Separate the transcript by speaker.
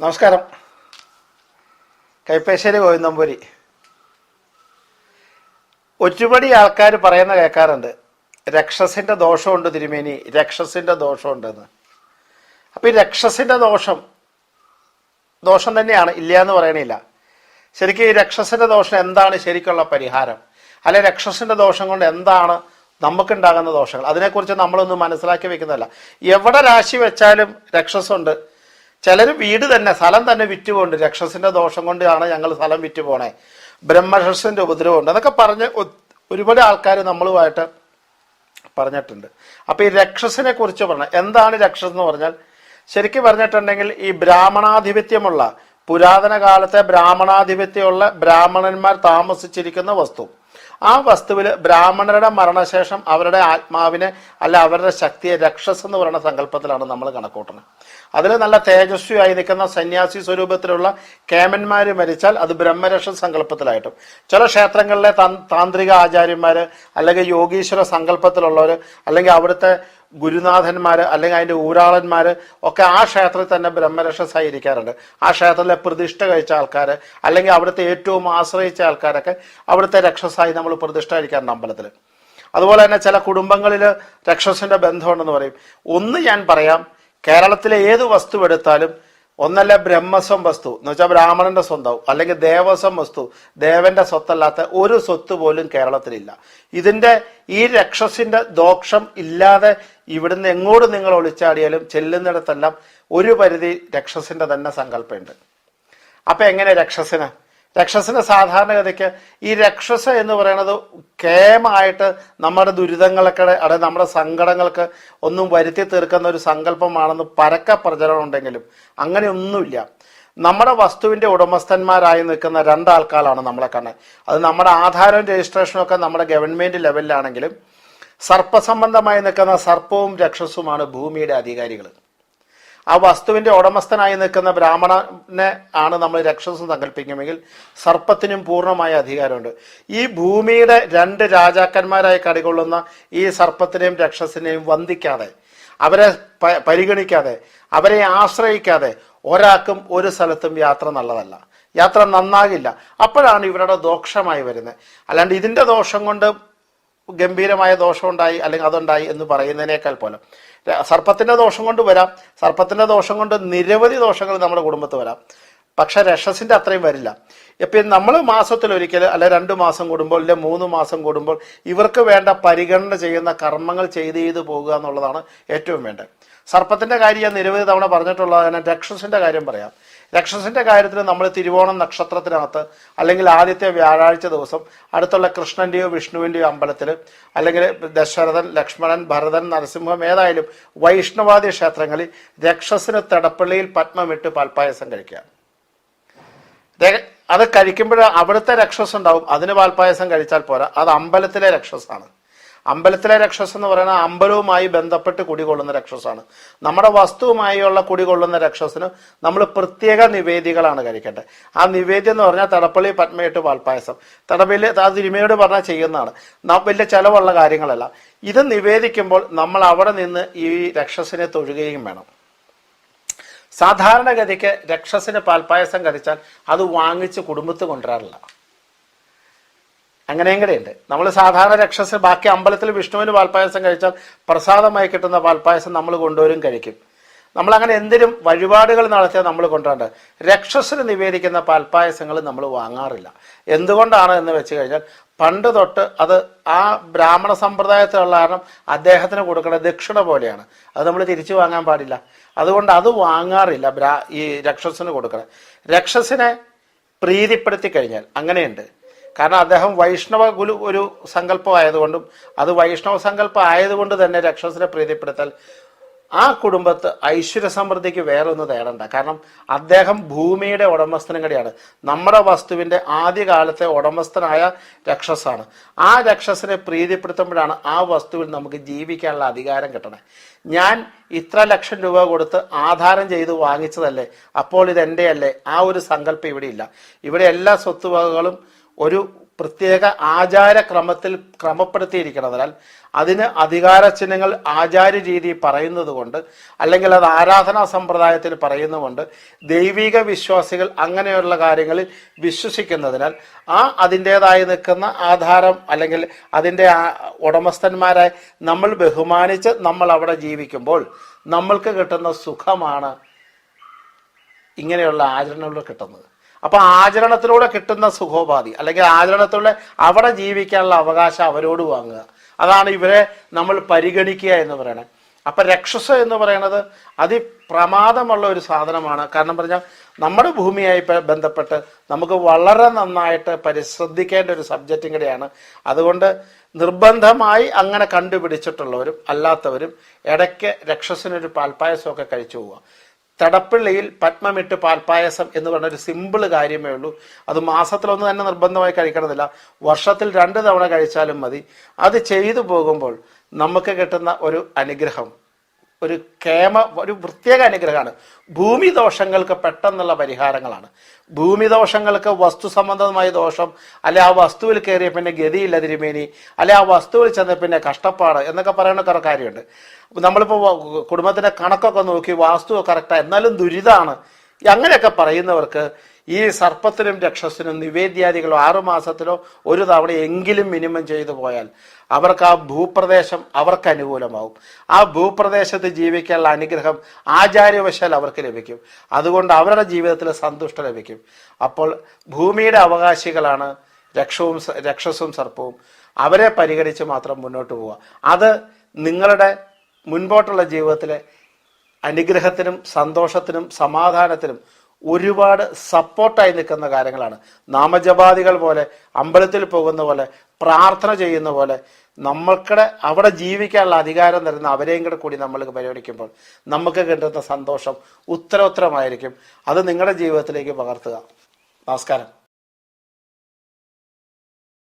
Speaker 1: നമസ്കാരം. കൈപ്പേശ്ശേരി ഗോവിന്ദമ്പൂരി ഒരുപടി ആൾക്കാർ പറയുന്ന കേൾക്കാറുണ്ട് രക്ഷസിന്റെ ദോഷമുണ്ട് തിരുമേനി രക്ഷസിന്റെ ദോഷമുണ്ടെന്ന്. അപ്പോൾ ഈ രക്ഷസിന്റെ ദോഷം ദോഷം തന്നെയാണ് ഇല്ല എന്ന് പറയണില്ല. ശരിക്കും ഈ രക്ഷസിന്റെ ദോഷം എന്താണ് ശരിക്കുള്ള പരിഹാരം? അല്ലെ രക്ഷസിന്റെ ദോഷം കൊണ്ട് എന്താണ് നമുക്കുണ്ടാകുന്ന ദോഷങ്ങൾ? അതിനെക്കുറിച്ച് നമ്മളൊന്നും മനസ്സിലാക്കി വെക്കുന്നതല്ല. എവിടെ രാശി വെച്ചാലും രക്ഷസുണ്ട് ചിലർ വീട് തന്നെ സ്ഥലം തന്നെ വിറ്റുപോണ്ട് രക്ഷസിന്റെ ദോഷം കൊണ്ടാണ് ഞങ്ങൾ സ്ഥലം വിറ്റ് പോണേ ബ്രഹ്മരക്ഷസിന്റെ ഉപദ്രവമുണ്ട്. അതൊക്കെ പറഞ്ഞ് ഒരുപാട് ആൾക്കാർ നമ്മളുമായിട്ട് പറഞ്ഞിട്ടുണ്ട്. അപ്പൊ ഈ രക്ഷസിനെ കുറിച്ച് പറഞ്ഞ എന്താണ് രക്ഷസ് എന്ന് പറഞ്ഞാൽ ശരിക്കും പറഞ്ഞിട്ടുണ്ടെങ്കിൽ ഈ ബ്രാഹ്മണാധിപത്യമുള്ള പുരാതന കാലത്തെ ബ്രാഹ്മണാധിപത്യമുള്ള ബ്രാഹ്മണന്മാർ താമസിച്ചിരിക്കുന്ന വസ്തു. ആ വസ്തുവിൽ ബ്രാഹ്മണരുടെ മരണശേഷം അവരുടെ ആത്മാവിനെ അല്ല അവരുടെ ശക്തിയെ രക്ഷസ് എന്ന് പറയുന്ന സങ്കല്പത്തിലാണ് നമ്മൾ കണക്കൂട്ടുന്നത്. അതിൽ നല്ല തേജസ്വിയായി നിൽക്കുന്ന സന്യാസി സ്വരൂപത്തിലുള്ള കേമന്മാർ മരിച്ചാൽ അത് ബ്രഹ്മരക്ഷ സങ്കല്പത്തിലായിട്ടും. ചില ക്ഷേത്രങ്ങളിലെ താന്ത്രിക ആചാര്യന്മാർ അല്ലെങ്കിൽ യോഗീശ്വര സങ്കല്പത്തിലുള്ളവർ അല്ലെങ്കിൽ അവിടുത്തെ ഗുരുനാഥന്മാർ അല്ലെങ്കിൽ അതിന്റെ ഊരാളന്മാർ ഒക്കെ ആ ക്ഷേത്രത്തിൽ തന്നെ ബ്രഹ്മരക്ഷ സഹകരിക്കാറുണ്ട് ആ ക്ഷേത്രത്തിലെ പ്രതിഷ്ഠ കഴിച്ച ആൾക്കാർ അല്ലെങ്കിൽ അവിടുത്തെ ഏറ്റവും ആശ്രയിച്ച ആൾക്കാരൊക്കെ അവിടുത്തെ രക്ഷസായി നമ്മൾ പ്രതിഷ്ഠ കഴിക്കാറുണ്ട് അമ്പലത്തിൽ അതുപോലെ തന്നെ ചില കുടുംബങ്ങളിൽ രക്ഷസിന്റെ ബന്ധമുണ്ടെന്ന് പറയും. ഒന്ന് ഞാൻ പറയാം കേരളത്തിലെ ഏത് വസ്തു എടുത്താലും ഒന്നല്ല ബ്രഹ്മസ്വം വസ്തു. എന്ന് വെച്ചാൽ ബ്രാഹ്മണന്റെ സ്വന്തവും. അല്ലെങ്കിൽ ദേവസ്വം വസ്തു. ദേവന്റെ സ്വത്തല്ലാത്ത ഒരു സ്വത്ത് പോലും കേരളത്തിലില്ല. ഇതിന്റെ ഈ രക്ഷസിന്റെ ദോഷം ഇല്ലാതെ ഇവിടുന്ന് എങ്ങോട്ട് നിങ്ങൾ ഒളിച്ചാടിയാലും ചെല്ലുന്നിടത്തെല്ലാം ഒരു പരിധി രക്ഷസിന്റെ തന്നെ സങ്കല്പമുണ്ട്. അപ്പൊ എങ്ങനെ രക്ഷസിന്? രക്ഷസിന് സാധാരണഗതിക്ക് ഈ രക്ഷസ എന്ന് പറയുന്നത് കേമായിട്ട് നമ്മുടെ ദുരിതങ്ങളൊക്കെ അതായത് നമ്മുടെ സങ്കടങ്ങൾക്ക് ഒന്നും വരുത്തി തീർക്കുന്ന ഒരു സങ്കല്പമാണെന്ന് പരക്ക പ്രചരണം ഉണ്ടെങ്കിലും അങ്ങനെയൊന്നുമില്ല. നമ്മുടെ വസ്തുവിന്റെ ഉടമസ്ഥന്മാരായി നിൽക്കുന്ന രണ്ടാൾക്കാരാണ് നമ്മളെ കണ്ണ്. അത് നമ്മുടെ ആധാരവും രജിസ്ട്രേഷനും ഒക്കെ നമ്മുടെ ഗവൺമെന്റ് ലെവലിലാണെങ്കിലും സർപ്പസംബന്ധമായി നിൽക്കുന്ന സർപ്പവും രക്ഷസുമാണ് ഭൂമിയുടെ അധികാരികൾ ആ വസ്തുവിന്റെ ഉടമസ്ഥനായി നിൽക്കുന്ന ബ്രാഹ്മണനെ ആണ് നമ്മൾ രക്ഷസം സങ്കല്പിക്കുമെങ്കിൽ സർപ്പത്തിനും പൂർണമായ അധികാരമുണ്ട്. ഈ ഭൂമിയുടെ രണ്ട് രാജാക്കന്മാരായി കടികൊള്ളുന്ന ഈ സർപ്പത്തിനെയും രക്ഷസിനെയും വന്ദിക്കാതെ അവരെ പരിഗണിക്കാതെ അവരെ ആശ്രയിക്കാതെ ഒരാൾക്കും ഒരു സ്ഥലത്തും യാത്ര നല്ലതല്ല. യാത്ര നന്നാകില്ല. അപ്പോഴാണ് ഇവരുടെ ദോഷമായി വരുന്നത്. അല്ലാണ്ട് ഇതിന്റെ ദോഷം കൊണ്ട് ഗംഭീരമായ ദോഷമുണ്ടായി അല്ലെങ്കിൽ അതുണ്ടായി എന്ന് പറയുന്നതിനേക്കാൾ പോലും. സർപ്പത്തിന്റെ ദോഷം കൊണ്ട് വരാം. സർപ്പത്തിന്റെ ദോഷം കൊണ്ട് നിരവധി ദോഷങ്ങൾ നമ്മുടെ കുടുംബത്ത് വരാം. പക്ഷെ രക്ഷസിന്റെ അത്രയും വരില്ല. ഇപ്പം നമ്മൾ മാസത്തിൽ ഒരിക്കൽ അല്ലെ രണ്ട് മാസം കൂടുമ്പോൾ അല്ലെ മൂന്ന് മാസം കൂടുമ്പോൾ ഇവർക്ക് വേണ്ട പരിഗണന ചെയ്യുന്ന കർമ്മങ്ങൾ ചെയ്ത് ചെയ്ത് പോകുക എന്നുള്ളതാണ് ഏറ്റവും വേണ്ടത്. സർപ്പത്തിന്റെ കാര്യം ഞാൻ നിരവധി തവണ പറഞ്ഞിട്ടുള്ളതാണ് രക്ഷസിന്റെ കാര്യം പറയാം. രക്ഷസിന്റെ കാര്യത്തിൽ നമ്മൾ തിരുവോണം നക്ഷത്രത്തിനകത്ത് അല്ലെങ്കിൽ ആദ്യത്തെ വ്യാഴാഴ്ച ദിവസം അടുത്തുള്ള കൃഷ്ണന്റെയോ വിഷ്ണുവിന്റെയോ അമ്പലത്തിൽ അല്ലെങ്കിൽ ദശരഥൻ ലക്ഷ്മണൻ ഭരതൻ നരസിംഹം ഏതായാലും വൈഷ്ണവാദി ക്ഷേത്രങ്ങളിൽ രക്ഷസിന് തെടപ്പള്ളിയിൽ പത്മമിട്ട് പാൽപ്പായസം കഴിക്കുക. അത് കഴിക്കുമ്പോൾ അവിടുത്തെ രക്ഷസ് ഉണ്ടാവും. അതിന് പാൽപ്പായസം കഴിച്ചാൽ പോരാ. അത് അമ്പലത്തിലെ രക്ഷസാണ്. അമ്പലത്തിലെ രക്ഷസ് എന്ന് പറയുന്നത് അമ്പലവുമായി ബന്ധപ്പെട്ട് കുടികൊള്ളുന്ന രക്ഷസാണ്. നമ്മുടെ വസ്തുവുമായുള്ള കുടികൊള്ളുന്ന രക്ഷസിന് നമ്മൾ പ്രത്യേക നിവേദികളാണ് കഴിക്കേണ്ടത്. ആ നിവേദ്യം എന്ന് പറഞ്ഞാൽ തടപ്പള്ളി പത്മയിട്ട് പാൽപ്പായസം തടപ്പള്ളി അത് തിരുമയോട് പറഞ്ഞാൽ ചെയ്യുന്നതാണ്. വലിയ ചെലവുള്ള കാര്യങ്ങളല്ല. ഇത് നിവേദിക്കുമ്പോൾ നമ്മൾ അവിടെ നിന്ന് ഈ രക്ഷസിനെ തൊഴുകയും വേണം. സാധാരണഗതിക്ക് രക്ഷസിന് പാൽപ്പായസം കഴിച്ചാൽ അത് വാങ്ങിച്ച് കുടുംബത്ത് കൊണ്ടുവരാറില്ല. അങ്ങനെയും കൂടെയുണ്ട് നമ്മൾ സാധാരണ രക്ഷസ് ബാക്കി അമ്പലത്തിൽ വിഷ്ണുവിന് പാൽപ്പായസം കഴിച്ചാൽ പ്രസാദമായി കിട്ടുന്ന പാൽപ്പായസം നമ്മൾ കൊണ്ടുവരും കഴിക്കും. നമ്മൾ അങ്ങനെ എന്തിനും വഴിപാടുകൾ നടത്തിയാൽ നമ്മൾ കൊണ്ടുവരേണ്ടത് രക്ഷസിന് നിവേദിക്കുന്ന പാൽപ്പായസങ്ങൾ നമ്മൾ വാങ്ങാറില്ല. എന്തുകൊണ്ടാണ് എന്ന് വെച്ച് കഴിഞ്ഞാൽ പണ്ട് തൊട്ട് അത് ആ ബ്രാഹ്മണ സമ്പ്രദായത്തിലുള്ള കാരണം അദ്ദേഹത്തിന് കൊടുക്കുന്ന ദക്ഷിണ പോലെയാണ്. അത് നമ്മൾ തിരിച്ചു വാങ്ങാൻ പാടില്ല. അതുകൊണ്ട് അത് വാങ്ങാറില്ല ബ്രാ ഈ രക്ഷസിന് കൊടുക്കണം. രക്ഷസിനെ പ്രീതിപ്പെടുത്തി കഴിഞ്ഞാൽ അങ്ങനെയുണ്ട്. കാരണം അദ്ദേഹം വൈഷ്ണവ ഗുരു ഒരു സങ്കല്പമായതുകൊണ്ടും അത് വൈഷ്ണവ സങ്കല്പം ആയതുകൊണ്ട് തന്നെ രക്ഷസിനെ പ്രീതിപ്പെടുത്താൽ ആ കുടുംബത്ത് ഐശ്വര്യ സമൃദ്ധിക്ക് വേറെ ഒന്ന് തേടണ്ട. കാരണം അദ്ദേഹം ഭൂമിയുടെ ഉടമസ്ഥനും കൂടിയാണ്. നമ്മുടെ വസ്തുവിന്റെ ആദ്യകാലത്തെ ഉടമസ്ഥനായ രക്ഷസാണ്. ആ രക്ഷസിനെ പ്രീതിപ്പെടുത്തുമ്പോഴാണ് ആ വസ്തുവിൽ നമുക്ക് ജീവിക്കാനുള്ള അധികാരം കിട്ടണേ. ഞാൻ ഇത്ര ലക്ഷം രൂപ കൊടുത്ത് ആധാരം ചെയ്ത് വാങ്ങിച്ചതല്ലേ? അപ്പോൾ ഇത് അല്ലേ ആ ഒരു സങ്കല്പം ഇവിടെ ഇല്ല. ഇവിടെ എല്ലാ സ്വത്തുവകകളും ഒരു പ്രത്യേക ആചാരക്രമത്തിൽ ക്രമപ്പെടുത്തിയിരിക്കുന്നതിനാൽ അതിന് അധികാര ചിഹ്നങ്ങൾ ആചാര രീതി പറയുന്നത് കൊണ്ട് അല്ലെങ്കിൽ അത് ആരാധനാ സമ്പ്രദായത്തിൽ പറയുന്നതുകൊണ്ട് ദൈവിക വിശ്വാസികൾ അങ്ങനെയുള്ള കാര്യങ്ങളിൽ വിശ്വസിക്കുന്നതിനാൽ ആ അതിന്റെതായി നിൽക്കുന്ന ആധാരം അല്ലെങ്കിൽ അതിന്റെ ഉടമസ്ഥന്മാരെ നമ്മൾ ബഹുമാനിച്ച് നമ്മൾ അവിടെ ജീവിക്കുമ്പോൾ നമ്മൾക്ക് കിട്ടുന്ന സുഖമാണ് ഇങ്ങനെയുള്ള ആചരണങ്ങൾ കിട്ടുന്നത്. അപ്പൊ ആചരണത്തിലൂടെ കിട്ടുന്ന സുഖോപാധി അല്ലെങ്കിൽ ആചരണത്തിലൂടെ അവിടെ ജീവിക്കാനുള്ള അവകാശം അവരോട് വാങ്ങുക. അതാണ് ഇവരെ നമ്മൾ പരിഗണിക്കുക എന്ന് പറയുന്നത് അപ്പൊ രക്ഷസ എന്ന് പറയുന്നത് അതിപ്രമാദമുള്ള ഒരു സാധനമാണ്. കാരണം പറഞ്ഞാൽ നമ്മുടെ ഭൂമിയായി ബന്ധപ്പെട്ട് നമുക്ക് വളരെ നന്നായിട്ട് പരിശ്രദ്ധിക്കേണ്ട ഒരു സബ്ജക്റ്റും കൂടെയാണ്. അതുകൊണ്ട് നിർബന്ധമായി അങ്ങനെ കണ്ടുപിടിച്ചിട്ടുള്ളവരും അല്ലാത്തവരും ഇടയ്ക്ക് രക്ഷസിനൊരു പാൽപ്പായസമൊക്കെ കഴിച്ചു പോവുക. തടപ്പള്ളിയിൽ പത്മമിട്ട് പാൽപ്പായസം എന്ന് പറഞ്ഞ ഒരു സിമ്പിൾ കാര്യമേ ഉള്ളൂ. അത് മാസത്തിലൊന്ന് തന്നെ നിർബന്ധമായി കഴിക്കണമെന്നില്ല വർഷത്തിൽ രണ്ട് തവണ കഴിച്ചാലും മതി. അത് ചെയ്തു പോകുമ്പോൾ നമുക്ക് കിട്ടുന്ന ഒരു അനുഗ്രഹം. ഒരു കേമ ഒരു പ്രത്യേക അനുഗ്രഹമാണ്. ഭൂമി ദോഷങ്ങൾക്ക് പെട്ടെന്നുള്ള പരിഹാരങ്ങളാണ്. ഭൂമി ദോഷങ്ങൾക്ക് വസ്തു സംബന്ധമായ ദോഷം അല്ലെ ആ വസ്തുവിൽ കയറിയ പിന്നെ ഗതിയില്ല തിരുമേനി അല്ലെ ആ വസ്തുവിൽ ചെന്ന പിന്നെ കഷ്ടപ്പാട് എന്നൊക്കെ പറയുന്ന കുറെ കാര്യമുണ്ട്. അപ്പൊ നമ്മളിപ്പോൾ കുടുംബത്തിന്റെ കണക്കൊക്കെ നോക്കി വാസ്തു കറക്റ്റാ എന്നാലും ദുരിതമാണ് അങ്ങനെയൊക്കെ പറയുന്നവർക്ക് ഈ സർപ്പത്തിനും രക്ഷസിനും നിവേദ്യാദികളോ ആറു മാസത്തിലോ ഒരു തവണ എങ്കിലും മിനിമം ചെയ്തു പോയാൽ അവർക്ക് ആ ഭൂപ്രദേശം അവർക്ക് അനുകൂലമാവും. ആ ഭൂപ്രദേശത്ത് ജീവിക്കാനുള്ള അനുഗ്രഹം ആചാര്യവശാൽ അവർക്ക് ലഭിക്കും. അതുകൊണ്ട് അവരുടെ ജീവിതത്തിൽ സന്തുഷ്ട ലഭിക്കും. അപ്പോൾ ഭൂമിയുടെ അവകാശികളാണ് രക്ഷവും രക്ഷസും സർപ്പവും. അവരെ പരിഗണിച്ച് മാത്രം മുന്നോട്ട് പോവുക. അത് നിങ്ങളുടെ മുൻപോട്ടുള്ള ജീവിതത്തിലെ അനുഗ്രഹത്തിനും സന്തോഷത്തിനും സമാധാനത്തിനും ഒരുപാട് സപ്പോർട്ടായി നിൽക്കുന്ന കാര്യങ്ങളാണ്. നാമജപാദികൾ പോലെ അമ്പലത്തിൽ പോകുന്ന പോലെ പ്രാർത്ഥന ചെയ്യുന്ന പോലെ നമ്മൾക്കിടെ അവിടെ ജീവിക്കാനുള്ള അധികാരം തരുന്ന അവരെയും കൂടെ കൂടി നമ്മൾ പരിഗണിക്കുമ്പോൾ നമുക്ക് കിട്ടുന്ന സന്തോഷം ഉത്തരോത്തരമായിരിക്കും അത് നിങ്ങളുടെ ജീവിതത്തിലേക്ക് പകർത്തുക. നമസ്കാരം.